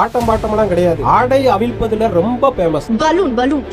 ஆட்டம் பாட்டம்லாம் கிடையாது. ஆடை அவிழ்ப்பதுல ரொம்ப ஃபேமஸ் பலூன் பலூன்.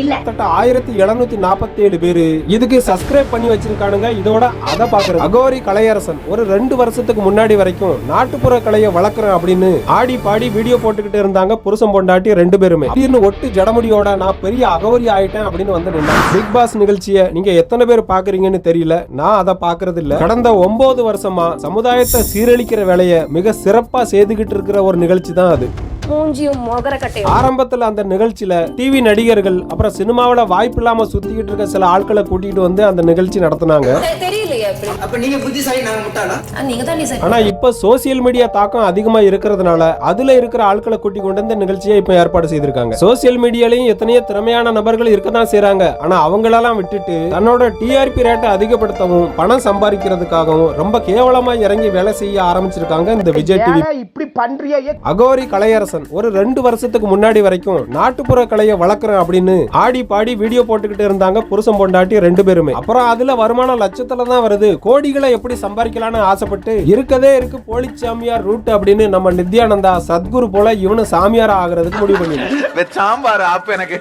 இல்ல. கிட்டத்தட்ட ஆயிரத்தி எழுநூத்தி நாற்பத்தி ஏழு பேரு இதுக்கு சப்ஸ்கிரைப் பண்ணி வச்சிருக்கானுங்க. இதோட அதை பாக்குறது அகோரி கலையரசன் ஒரு ரெண்டு வருஷத்துக்கு முன்னாடி வரைக்கும் நாட்டுப்புற கலையை வளர்க்குறேன் அப்படின்னு ஆடி பாடி வீடியோ போட்டுக்கிட்டு இருந்தாங்க புருஷன் பொண்டாட்டி ரெண்டு பேருமே. திடீர்னு ஒட்டு ஜடமுடியோட நான் பெரிய அகோரி ஆயிட்டேன் அப்படின்னு வந்து நின்றேன் பிக் பாஸ் நிகழ்ச்சியை நீங்க எத்தனை பேர் பாக்குறீங்கன்னு தெரியல. நான் அதை பாக்குறது இல்ல கடந்த ஒன்பது வருஷமா சமுதாயத்தை சீரழிக்கிற வேலையை மிக சிறப்பா செய்துகிட்டு இருக்கிற ஒரு நிகழ்ச்சி தான் அது. மூஞ்சியும் மொகர கட்டையும். ஆரம்பத்துல அந்த நிகழ்ச்சியில டிவி நடிகர்கள் அப்புறம் சினிமாவுல வாய்ப்பு இல்லாம சுத்திக்கிட்டு இருக்க சில ஆட்களை கூட்டிட்டு வந்து அந்த நிகழ்ச்சி நடத்துனாங்க. தெரியலையே எப்படி அப்ப நீங்க புத்திசாலி நாங்க முட்டாளா? நீங்க தான் டிசைன் ஆனா இப்ப சோசியல் மீடியா தாக்கம் அதிகமா இருக்கிறதுனால அதுல இருக்கிற ஆட்களை கூட்டி கொண்டு வந்து நிகழ்ச்சியை இப்ப ஏற்பாடு செய்திருக்காங்க. சோசியல் மீடியாலயும் எத்தனையோ திறமையான நபர்கள் இருக்கதான் செய்றாங்க. ஆனா அவங்களெல்லாம் விட்டுட்டு தன்னோட டிஆர்பி ரேட்டை அதிகப்படுத்தவும் பணம் சம்பாதிக்கிறதுக்காகவும் ரொம்ப கேவலமா இறங்கி வேலை செய்ய ஆரம்பிச்சிருக்காங்க இந்த விஜய் டிவி இப்படி பண்றியே? அகோரி கலையரசன் ஒரு ரெண்டு வருஷத்துக்கு முன்னாடி வரைக்கும் நாட்டுப்புற கலையை வளர்க்குறேன் அப்படின்னு ஆடி பாடி வீடியோ போட்டுக்கிட்டு இருந்தாங்க புருஷன் பொண்டாட்டி ரெண்டு பேருமே. அப்புறம் அதுல வருமானம் லட்சத்துல தான் வருது. கோடிகளை எப்படி சம்பாதிக்கலாம்னு ஆசைப்பட்டு இருக்கதே இருக்கு போலி சாமியார் ரூட் அப்படின்னு நம்ம நித்யானந்தா சத்குரு போல இவனு சாமியார் ஆகுறதுக்கு முடிவு சாம்பார் ஆப் எனக்கு.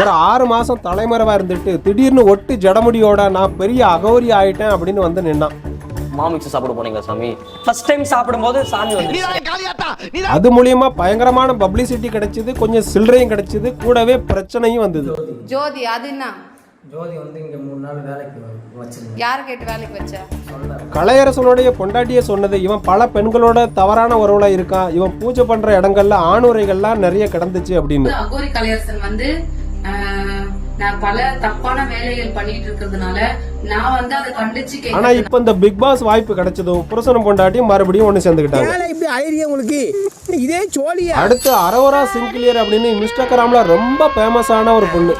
ஒரு ஆறு மாசம் தலைமறைவா இருந்துட்டு திடீர்னு ஒட்டு ஜடமுடியோட நான் பெரிய அகோரி ஆயிட்டேன் அப்படின்னு வந்து நின்னான். மாமிச்சு சாப்பிட போனீங்க சாமி? ஃபர்ஸ்ட் டைம் சாப்பிடும்போது சாமி வந்து அது மூலியமா பயங்கரமான பப்ளிசிட்டி கிடைச்சது கொஞ்சம் சில்லறையும் கிடைச்சது கூடவே பிரச்சனையும் வந்தது. ஜோதி அது என்ன? ஜோதி வந்து இங்க மூணு நாள் வேலைக்கு வச்சிருந்தேன் யார் கேட்டு வேலைக்கு வச்ச? கலையரசனுடைய பொண்டாட்டிய சொன்னது இவன் பல பெண்களோட தவறான உறவுல இருக்கான் இவன் பூஜை பண்ற இடங்கள்ல ஆணுரைகள்லாம் நிறைய கிடந்துச்சு அப்படின்னு. அகோரி கலையரசன் வந்து நான் பல தப்பான வேலைகள் பண்ணிட்டு இருக்கிறதுனால நான் வந்து அதை கண்டிச்சு ஆனா இப்ப இந்த பிக் பாஸ் வாய்ப்பு கிடைச்சதும் புருஷனும் பொண்டாட்டியும் மறுபடியும் ஒண்ணு சேர்ந்துக்கிட்டாங்க இப்படி ஐடியா உங்களுக்கு? இதே சோழியா? அடுத்து அரவரா சிங்கிலியர் அப்படின்னு இன்ஸ்டாகிராம்ல ரொம்ப ஃபேமஸான ஒரு பொண்ணு.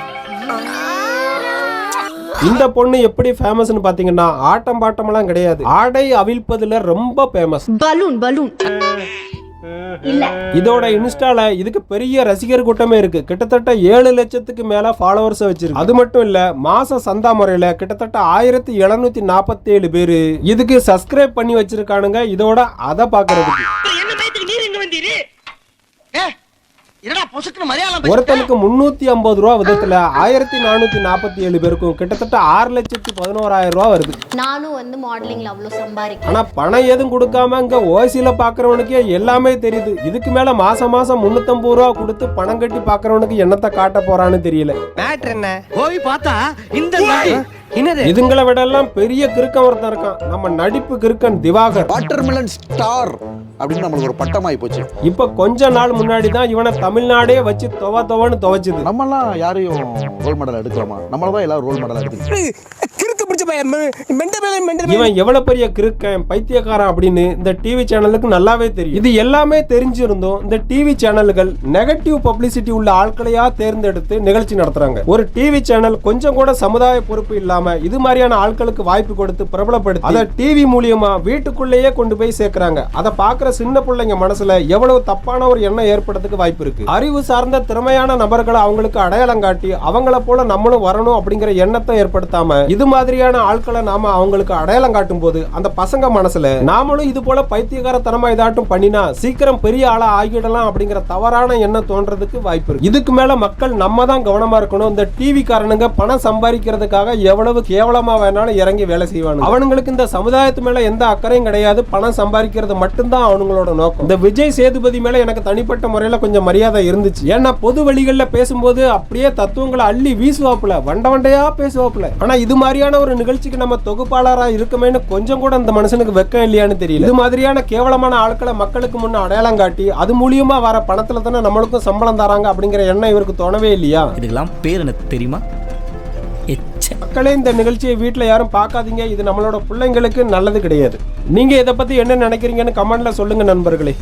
இந்த பொண்ணு எப்படி ஃபேமஸ்னு பாத்தீங்கன்னா ஆட்டம் பாட்டமெல்லாம் கிடையாது. ஆடை அவிழ்ப்பதுல ரொம்ப ஃபேமஸ் பலூன் பலூன். இதோட இன்ஸ்டால இதுக்கு பெரிய ரசிகர் கூட்டமே இருக்கு. கிட்டத்தட்ட ஏழு லட்சத்துக்கு மேல ஃபாலோவர்ஸ் வச்சிருக்கு. அது மட்டும் இல்ல மாச சந்தா முறையில கிட்டத்தட்ட ஆயிரத்தி எழுநூத்தி நாற்பத்தி ஏழு பேரு இதுக்கு சப்ஸ்கிரைப் பண்ணி வச்சிருக்கானுங்க. இதோட அதை பாக்குறதுக்கு. ஒருத்தனுக்கு முன்னூத்தி ஐம்பது ரூபா விதத்துல ஆயிரத்தி நானூத்தி நாற்பத்தி ஏழு பேருக்கும் கிட்டத்தட்ட ஆறு லட்சத்தி பதினோராயிரம் ரூபா வருது. நானும் வந்து மாடலிங்ல அவ்வளவு சம்பாதிக்கிறேன் ஆனா பணம் எதுவும் கொடுக்காம இங்க ஓசியில பாக்குறவனுக்கே எல்லாமே தெரியுது. இதுக்கு மேல மாசம் மாசம் முன்னூத்தம்பது ரூபா கொடுத்து பணம் கட்டி பாக்குறவனுக்கு என்னத்தை காட்ட போறான்னு தெரியல. மேட்ரு என்ன? போய் பார்த்தா இந்த என்னது? இதுங்களை விட எல்லாம் பெரிய கிறுக்கன் ஒருத்தன் இருக்கான். நம்ம நடிப்பு கிறுக்கன் திவாகர். வாட்டர்மெலன் ஸ்டார் அப்படின்னு நம்மளுக்கு ஒரு பட்டமாயி போச்சு. இப்ப கொஞ்ச நாள் முன்னாடி தான் இவனை தமிழ்நாடே வச்சு தொவ தொவன்னு துவைச்சுது. நம்மலாம் யாரையும் ரோல் மாடல் எடுக்கலாமா? நம்மள தான் எல்லாரும் ரோல் மாடல் எடுத்துக்கணும் பையன் இவன் எவ்வளவு பெரிய கிறுக்கன் பைத்தியக்காரன் அப்படின்னு இந்த டிவி சேனலுக்கு நல்லாவே தெரியும். இது எல்லாமே தெரிஞ்சிருந்தும் இந்த டிவி சேனல்கள் நெகட்டிவ் பப்ளிசிட்டி உள்ள ஆட்களையா தேர்ந்தெடுத்து நிகழ்ச்சி நடத்துறாங்க. ஒரு டிவி சேனல் கொஞ்சம் கூட சமுதாய பொறுப்பு இல்லாம இது மாதிரியான ஆட்களுக்கு வாய்ப்பு கொடுத்து பிரபலப்படுத்தி அதை டிவி மூலியமா வீட்டுக்குள்ளேயே கொண்டு போய் சேர்க்கிறாங்க. அதை பாக்குற சின்ன பிள்ளைங்க மனசுல எவ்வளவு தப்பான ஒரு எண்ணம் ஏற்படுறதுக்கு வாய்ப்பு இருக்கு. அறிவு சார்ந்த திறமையான நபர்களை அவங்களுக்கு அடையாளம் காட்டி அவங்கள போல நம்மளும் வரணும் அப்படிங்கிற எண்ணத்தை ஏற்படுத்தாம இது மாதிரியான ஆட்களை நாம அவங்களுக்கு அடையாளம் காட்டும் போது அந்த பசங்க மனசுல நாமளும் இது போல பைத்தியகாரத்தனமா இதாட்டும் பண்ணினா சீக்கிரம் பெரிய ஆளா ஆகிடலாம் அப்படிங்கிற தவறான எண்ணம் தோன்றதுக்கு வாய்ப்பு இருக்கு. இதுக்கு மேல மக்கள் நம்ம தான் கவனமா இருக்கணும். இந்த டிவி காரணங்க பணம் சம்பாதிக்கிறதுக்காக எவ்வளவு கேவலமா வேணாலும் இறங்கி வேலை செய்வாங்க அவனுங்களுக்கு இந்த சமுதாயத்து மேல எந்த அக்கறையும் கிடையாது. பணம் சம்பாதிக்கிறது மட்டும்தான் அவங்களோட நோக்கம். இந்த விஜய் சேதுபதி மேல எனக்கு தனிப்பட்ட முறையில கொஞ்சம் மரியாதை இருந்துச்சு. ஏன்னா பொது வழிகளில் பேசும்போது அப்படியே தத்துவங்களை அள்ளி வீசுவாப்புல. வண்ட வண்டையா பேசுவாப்புல. ஆனா இது மாதிரியான ஒரு நிகழ்ச்சிக்கு நம்ம தொகுப்பாளரா இருக்கமேன்னு கொஞ்சம் கூட அந்த மனுஷனுக்கு வெக்கம் இல்லையான்னு தெரியல. இது மாதிரியான கேவலமான ஆட்களை மக்களுக்கு முன்ன அடையாளம் காட்டி அது மூலியமா வர பணத்துல தானே நம்மளுக்கும் சம்பளம் தராங்க அப்படிங்கிற எண்ணம் இவருக்கு தோணவே இல்லையா? இதுக்கெல்லாம் பேர் என்ன தெரியுமா? மக்களே இந்த நிகழ்ச்சியை வீட்டில் யாரும் பார்க்காதீங்க. இது நம்மளோட பிள்ளைங்களுக்கு நல்லது கிடையாது. நீங்க இதை பத்தி என்ன நினைக்கிறீங்கன்னு கமெண்ட்ல சொல்லுங்க நண்பர்களே.